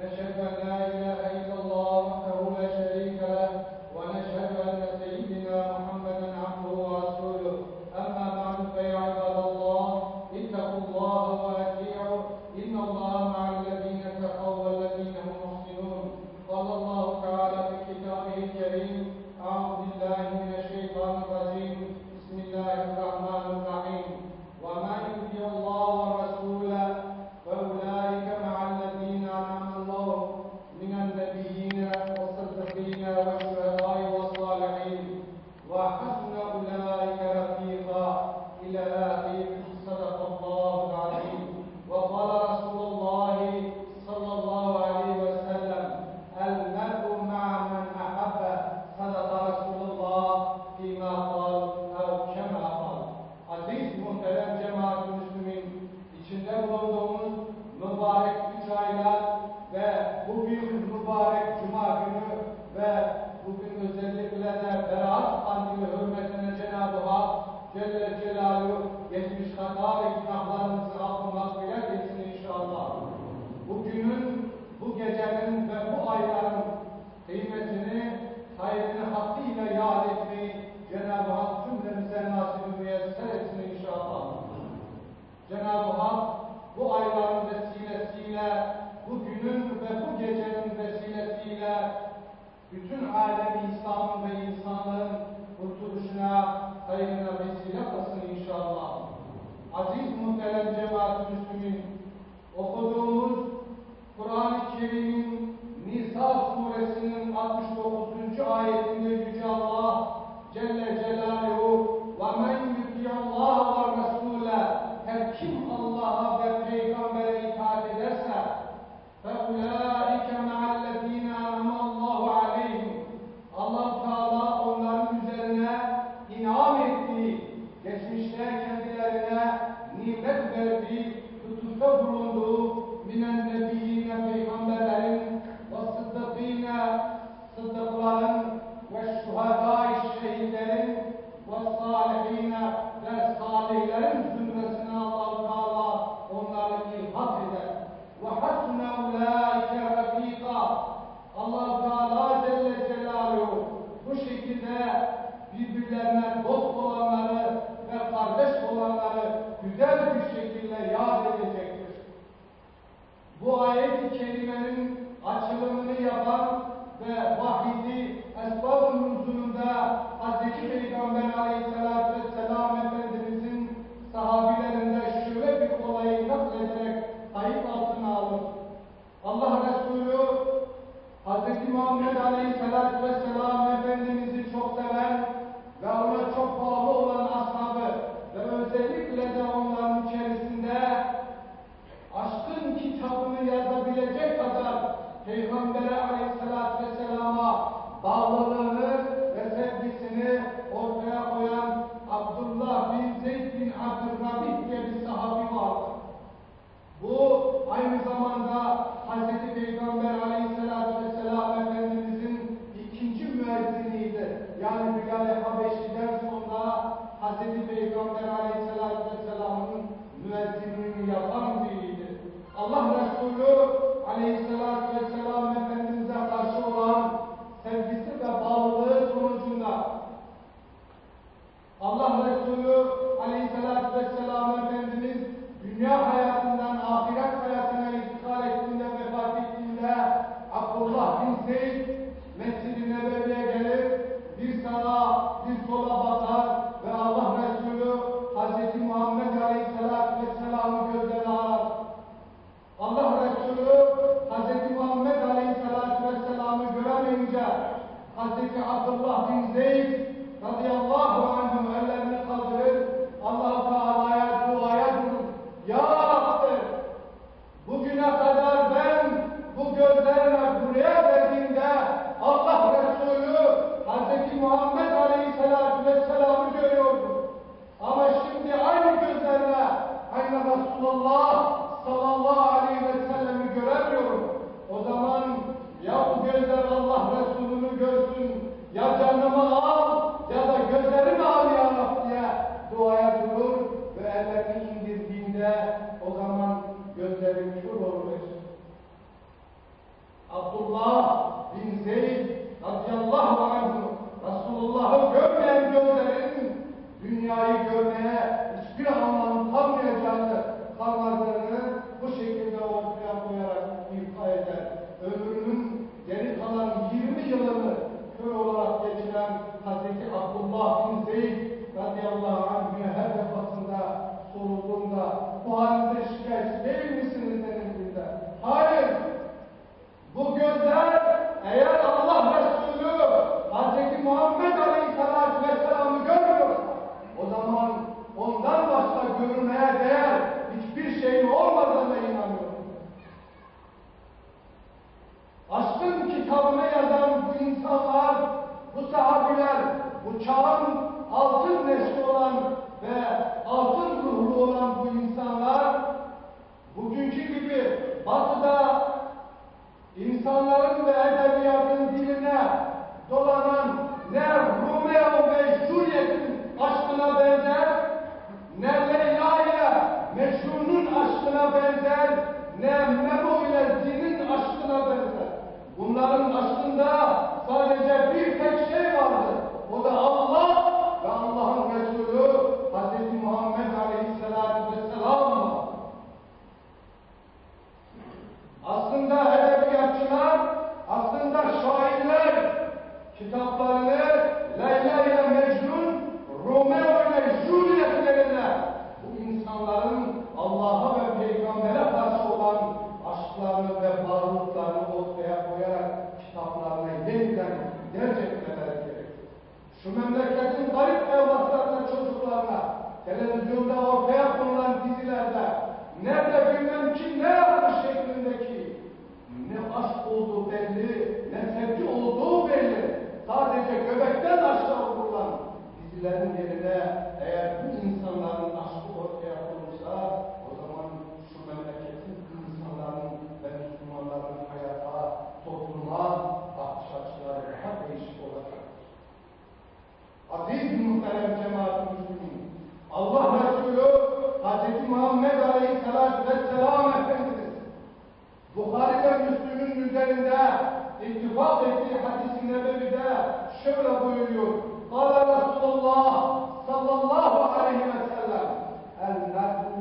نشهد أن لا ve salihine ve salihlerin الله Peygamber'e bu sahabiler, bu çağın altın nesli olan ve altın ruhlu olan bu insanlar bugünkü gibi batıda insanların ve edebiyatın diline dolanan ne Romeo ve Juliet'in aşkına benzer, ne Leyla ile Mecnun'un aşkına benzer, ne Memo ile Zin'in aşkına benzer. Bunların aşkında işte bir tek şey vardı. O da Allah ve Allah'ın Resulü Hz. Muhammed Aleyhisselatü Vesselam. Aslında edebiyatçılar, aslında şairler kitaplarını Leyla ile Mecnun, Romeo ile Juliet'lerine bu insanların Allah'a ve Peygamber'e karşı olan aşklarını ve bağlılıklarını ortaya koyarak kitaplarına yeniden derc etmeleri gerekiyor. Şu memleketin garip evlatlarına, çocuklarına, televizyonda ortaya konulan dizilerde nerede bilmem kim ne yapmış Hz. Muhammed Aleyhisselatü Vesselam Efendimiz Bukhari ve Müslüm'ün üzerinde ittifak ettiği hadis-i nebevide şöyle buyuruyor. Kala Resulullah sallallahu aleyhi ve sellem El mer'u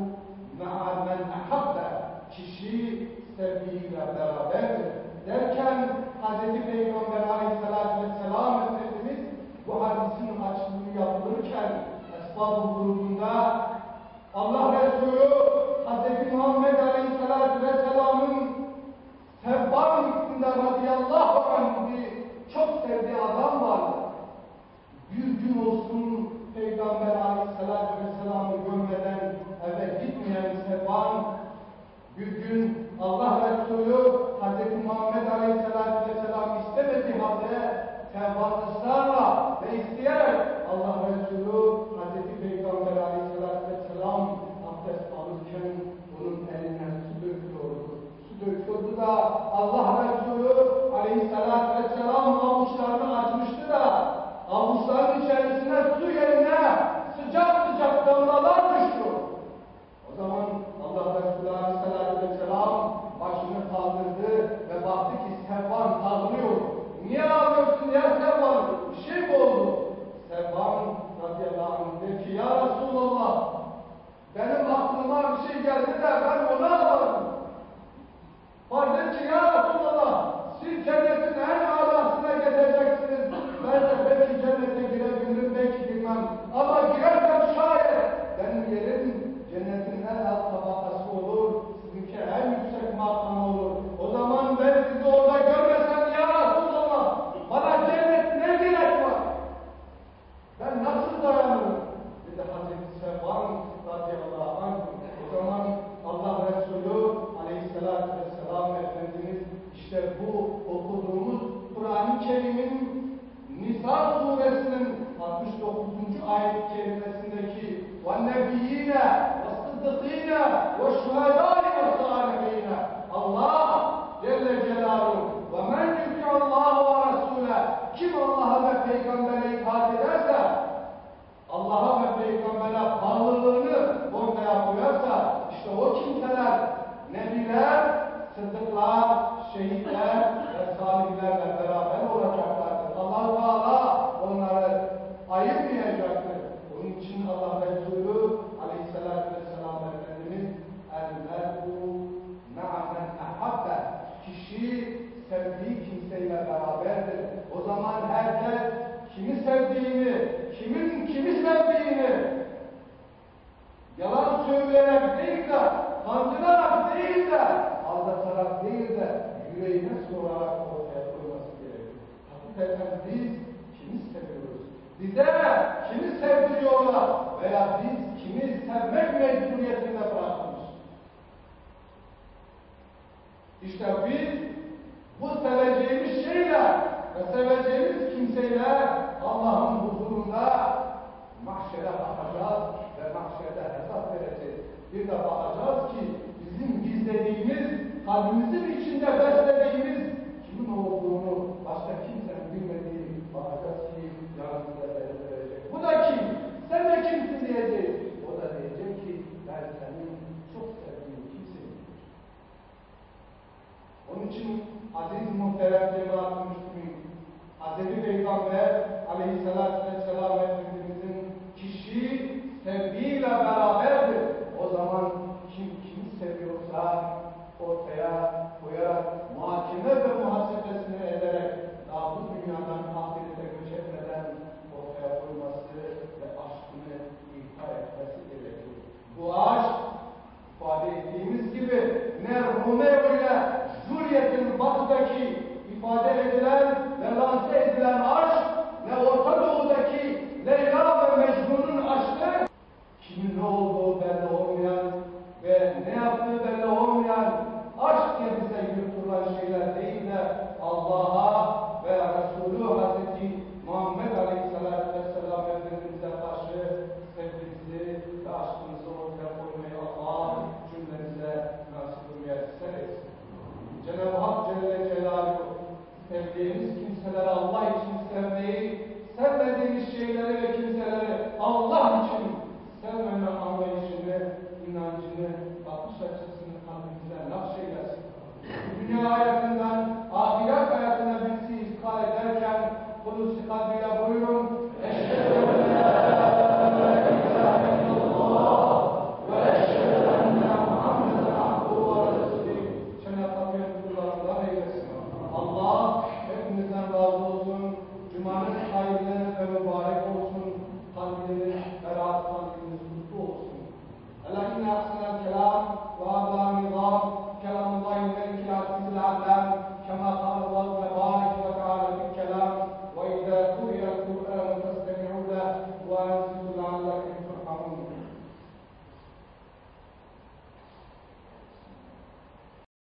ma'a men ahabbe Kişi sevdiğiyle beraberdir. Derken Hz. Peygamber aleyhissalatü vesselam Efendimiz bu hadisin açılımı yapılırken esbab-ı grubunda Allah Resulü Hz. Muhammed Aleyhisselatü Vesselam'ın Sebban isminde radıyallahu anh bir çok sevdiği adam vardı. Bir gün olsun Peygamber Aleyhisselatü Vesselam'ı görmeden eve gitmeyen Sebban bir gün Allah Resulü Hz. Muhammed Aleyhisselatü Vesselam istemediği halde Sebban ısrarla ve isteyerek Allah Resulü Hz. Peygamber Aleyhisselatü Vesselam abdest alırken onun eline su döküyordu. Su döküyordu da Allah Resulü Aleyhisselatü Vesselam avuçlarını açmıştı da avuçların içerisine su yerine sıcak sıcak damlalar düştü. O zaman Allah Resulü Aleyhisselatü Vesselam başını kaldırdı ve baktı ki Sevban ağlıyor. Niye ağlıyorsun ya Sevban? Bir şey mi oldu? Sevban radıyallahu anh dedi ki ya Resulallah benim aklıma bir şey geldi de ben onu ağladım. Farz et ki ya Resulallah siz cennetin en alasına gideceksiniz. Ben de belki cennete girebilirim, belki girmem. Ama girersem şayet yerim cennetin en alt tabakası olur. Sizinki en yüksek makam olur. O zaman ben sizi orada görmesem ya Resulallah bana cennet ne gerek var? Ben nasıl dayanırım? Dedi Hazreti Sevban radıyallahu anh. O zaman Allah Resulü aleyhissalatü vesselam Efendimiz işte bu okuduğumuz Kur'an-ı Kerim'in Nisa suresinin 69. ayet kerimesindeki وَالنَّبِيِّينَ وَالصِّدِّقِينَ وَالشُّهَدَاءِ وَالصَّالِحِينَ Allah Celle Celaluhu وَمَنْ يُطِعَ اللّٰهَ وَرَسُولَهُ Kim Allah'a ve Peygamber'e itaat ederse Allah'a ve Peygamber'e bağlılığını kişi sevdiği kimseyle beraberdir. O zaman herkes kimi sevdiğini, kimin kimi sevdiğini yalan söyleyerek değil de, kandırarak değil de, aldatarak değil de, yüreğine sorarak ortaya koyması gerekiyor. Hakikaten biz kimi seviyoruz? Bize kimi sevdiriyorlar veya biz kimi sevmek mecburiyetinde bırakmış? İşte biz bu seveceğimiz şeyle ve seveceğimiz kimseyle Allah'ın huzurunda mahşere bakacağız ve mahşerde hesap vereceğiz. Bir de bakacağız ki bizim gizlediğimiz kalbimizin içinde beslendiğimiz